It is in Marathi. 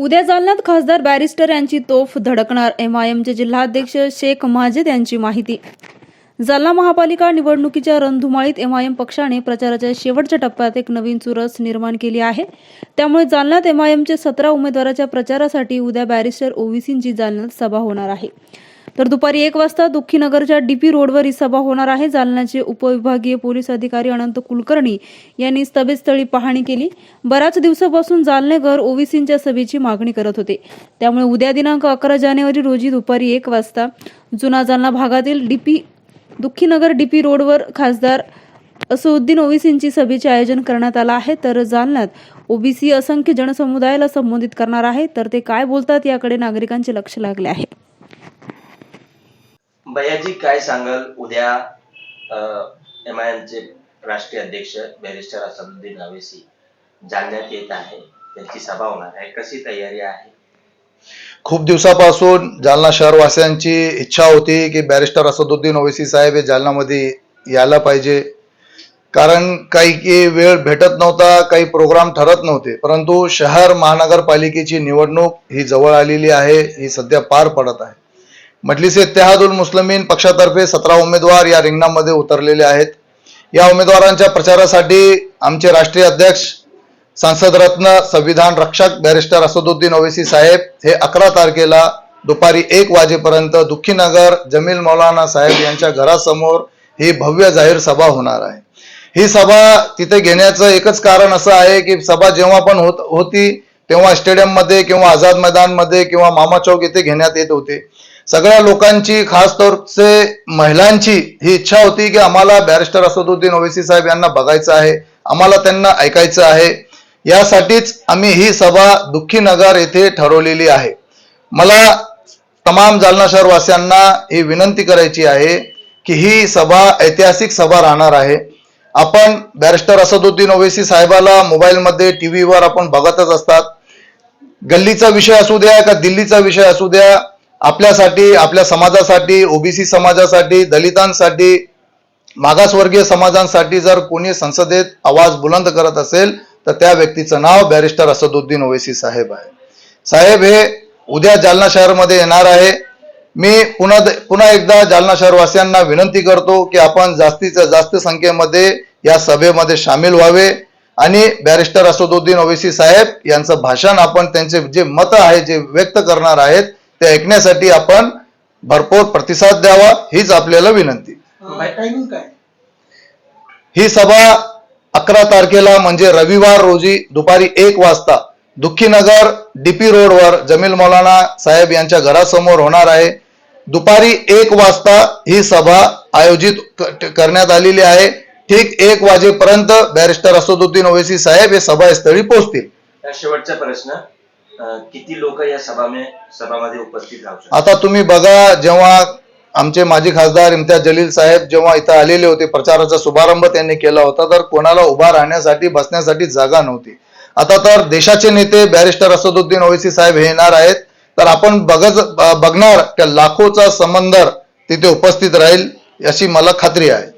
उद्या जालन्यात खासदार बॅरिस्टर यांची तोफ धडकणार एमआयएमचे जिल्हाध्यक्ष शेख माजेद यांची माहिती. जालना महापालिका निवडणुकीच्या रणधुमाळीत एमआयएम पक्षाने प्रचाराच्या शेवटच्या टप्प्यात एक नवीन चुरस निर्माण केली आहे. त्यामुळे जालन्यात एमआयएमचे सतरा उमेदवाराच्या प्रचारासाठी उद्या बॅरिस्टर ओवीसींची जालन्यात सभा होणार आहे. तर दुपारी एक वाजता दुःखीनगरच्या डीपी रोडवर ही सभा होणार आहे. जालन्याचे उपविभागीय पोलीस अधिकारी अनंत कुलकर्णी यांनी स्तभेस्थळी पाहणी केली. बऱ्याच दिवसापासून जालनेकर ओबीसींच्या सभेची मागणी करत होते. त्यामुळे उद्या दिनांक अकरा जानेवारी रोजी दुपारी एक वाजता जुना जालना भागातील डीपी दुःखीनगर डीपी रोडवर खासदार असउद्दीन ओवीसींची सभेचे आयोजन करण्यात आलं आहे. तर जालन्यात ओबीसी असंख्य जनसमुदायाला संबोधित करणार आहे. तर ते काय बोलतात याकडे नागरिकांचे लक्ष लागले आहे. भैयाजी काय सांगाल? उद्या एम आय एमचे राष्ट्रीय अध्यक्ष बॅरिस्टर असदुद्दीन अवेसी जालन्यात येत आहे. त्यांची सभा होणार आहे. कशी तयारी आहे? खूप दिवसापासून जालना शहरवासियांची इच्छा होती की बॅरिस्टर असदुद्दीन ओवेसी साहेब हे जालनामध्ये यायला पाहिजे. कारण काही की वेळ भेटत नव्हता काही प्रोग्राम ठरत नव्हते. परंतु शहर महानगरपालिकेची निवडणूक ही जवळ आलेली आहे ही सध्या पार पडत आहे. मजलिस इत्तेहादुल मुस्लिमीन पक्षातर्फे सतरा उमेदवार या रिंगणामध्ये उतरलेले आहेत. या उमेदवारांच्या प्रचारासाठी आमचे राष्ट्रीय अध्यक्ष संसदरत्न संविधान रक्षक बॅरिस्टर असदुद्दीन ओवेसी साहेब हे अकरा तारखेला दुपारी एक वाजेपर्यंत दुःखीनगर जमील मौलाना साहेब यांच्या घरासमोर ही भव्य जाहीर सभा होणार आहे. ही सभा तिथे घेण्याचं एकच कारण असं आहे की सभा जेव्हा पण होत होती तेव्हा स्टेडियममध्ये किंवा आझाद मैदानमध्ये किंवा मामा चौक येथे घेण्यात येत होते. सगळ्या लोकांची खास से महिलांची ही इच्छा होती की आम्हाला बॅरिस्टर असदुद्दीन ओवेसी साहेब यांना बघायचं आहे आम्हाला त्यांना ऐकायचं आहे. यासाठीच आम्ही ही सभा दुःखी नगर येथे ठरवलेली आहे. मला तमाम जालना शहरवासियांना ही विनंती करायची आहे की ही सभा ऐतिहासिक सभा राहणार आहे. आपण बॅरिस्टर असदुद्दीन ओवेसी साहेबाला मोबाईलमध्ये टीव्हीवर आपण बघतच असतात. गल्लीचा विषय असू द्या का दिल्लीचा विषय असू द्या आपल्यासाठी आपल्या समाजासाठी ओबीसी समाजासाठी दलितांसाठी मागासवर्गीय समाजांसाठी जर कोणी संसदेत आवाज बुलंद करत असेल तर त्या व्यक्तीचं नाव बॅरिस्टर असदुद्दीन ओवेसी साहेब आहे. साहेब हे उद्या जालना शहरमध्ये येणार आहे. मी पुन्हा पुन्हा एकदा जालना शहरवासियांना विनंती करतो की आपण जास्तीत जास्त संख्येमध्ये या सभेमध्ये सामील व्हावे. आणि बॅरिस्टर असदुद्दीन ओवेसी साहेब यांचं भाषण आपण त्यांचे जे मत आहे जे व्यक्त करणार आहेत ते ऐकण्यासाठी आपण भरपूर प्रतिसाद द्यावा हीच आपल्याला विनंती. ही सभा अकरा तारखेला म्हणजे रविवार रोजी दुपारी एक वाजता दुःखीनगर डीपी रोडवर जमील मौलाना साहेब यांच्या घरासमोर होणार आहे. दुपारी एक वाजता ही सभा आयोजित करण्यात आलेली आहे. ठीक एक वाजेपर्यंत बॅरिस्टर असदुद्दीन ओवेसी साहेब हे सभास्थळी पोहोचतील. शेवटचा प्रश्न किती लोक या सभामे सभामध्ये उपस्थित राहू आता तुम्ही बघा जेव्हा आमचे माजी खासदार इम्तियाज जलील साहेब जेव्हा इथं आलेले होते प्रचाराचा शुभारंभ त्यांनी केला होता तर कोणाला उभा राहण्यासाठी बसण्यासाठी जागा नव्हती. आता तर देशाचे नेते बॅरिस्टर असदुद्दीन ओवेसी साहेब हे येणार आहेत तर आपण बघत बघणार की लाखोचा समंदर तिथे उपस्थित राहील याची मला खात्री आहे.